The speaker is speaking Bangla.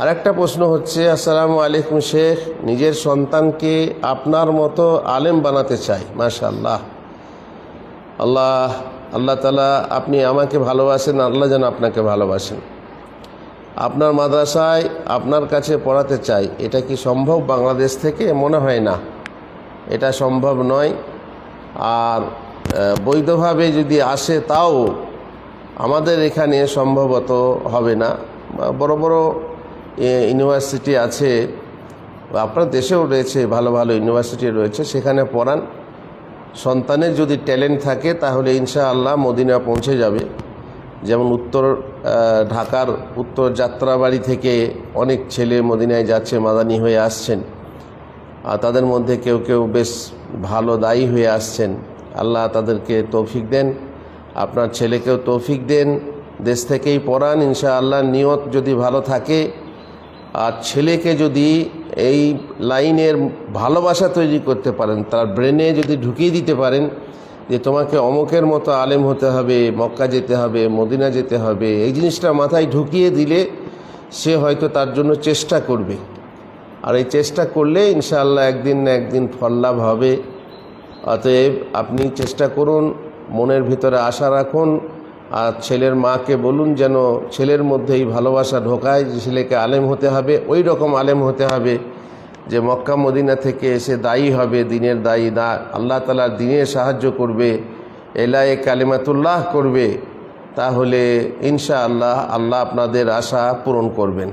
আর একটা প্রশ্ন হচ্ছে, আসসালামু আলাইকুম শেখ, নিজের সন্তানকে আপনার মতো আলেম বানাতে চাই। মাশাআল্লাহ। আল্লাহ আল্লাহ তালা আপনি আমাকে ভালোবাসেন, আল্লাহ যেন আপনাকে ভালোবাসেন। আপনার মাদ্রাসায় আপনার কাছে পড়াতে চাই, এটা কি সম্ভব? বাংলাদেশ থেকে মনে হয় না। এটা সম্ভব নয়। আর বৈধভাবে যদি আসে তাও আমাদের এখানে সম্ভবত হবে না। বড় বড় ইউনিভার্সিটি আছে, আপনার দেশেও রয়েছে, ভালো ভালো ইউনিভার্সিটি রয়েছে, সেখানে পড়ান। সন্তানের যদি ট্যালেন্ট থাকে, তাহলে ইনশাআল্লাহ মদিনা পৌঁছে যাবে। যেমন উত্তর ঢাকার উত্তর যাত্রাবাড়ি থেকে অনেক ছেলে মদিনায় যাচ্ছে, মাদানি হয়ে আসছেন। আর তাদের মধ্যে কেউ কেউ বেশ ভালো দায়ী হয়ে আসছেন। আল্লাহ তাদেরকে তৌফিক দেন, আপনার ছেলেকেও তৌফিক দেন, দেশ থেকেই পড়ান, ইনশাআল্লাহ নিয়ত যদি ভালো থাকে আর ছেলেকে যদি এই লাইনের ভালোবাসা তৈরি করতে পারেন, তার ব্রেনে যদি ঢুকিয়ে দিতে পারেন যে তোমাকে অমকের মতো আলেম হতে হবে, মক্কা যেতে হবে, মদিনা যেতে হবে, এই জিনিসটা মাথায় ঢুকিয়ে দিলে সে হয়তো তার জন্য চেষ্টা করবে। আর এই চেষ্টা করলে ইনশাআল্লাহ একদিন না একদিন ফল লাভ হবে। অতএব আপনি চেষ্টা করুন, মনের ভিতরে আশা রাখুন আর ছেলের মাকে বলুন যেন ছেলের মধ্যে এই ভালোবাসা ঢোকায়, যে ছেলেকে আলেম হতে হবে, ওই রকম আলেম হতে হবে যে মক্কা, মদিনা থেকে এসে দায়ী হবে, দিনের দায়ী দা আল্লাহ তালার দিনে সাহায্য করবে, এলায়ে কালিমাতুল্লাহ করবে। তাহলে ইনশা আল্লাহ আল্লাহ আপনাদের আশা পূরণ করবেন।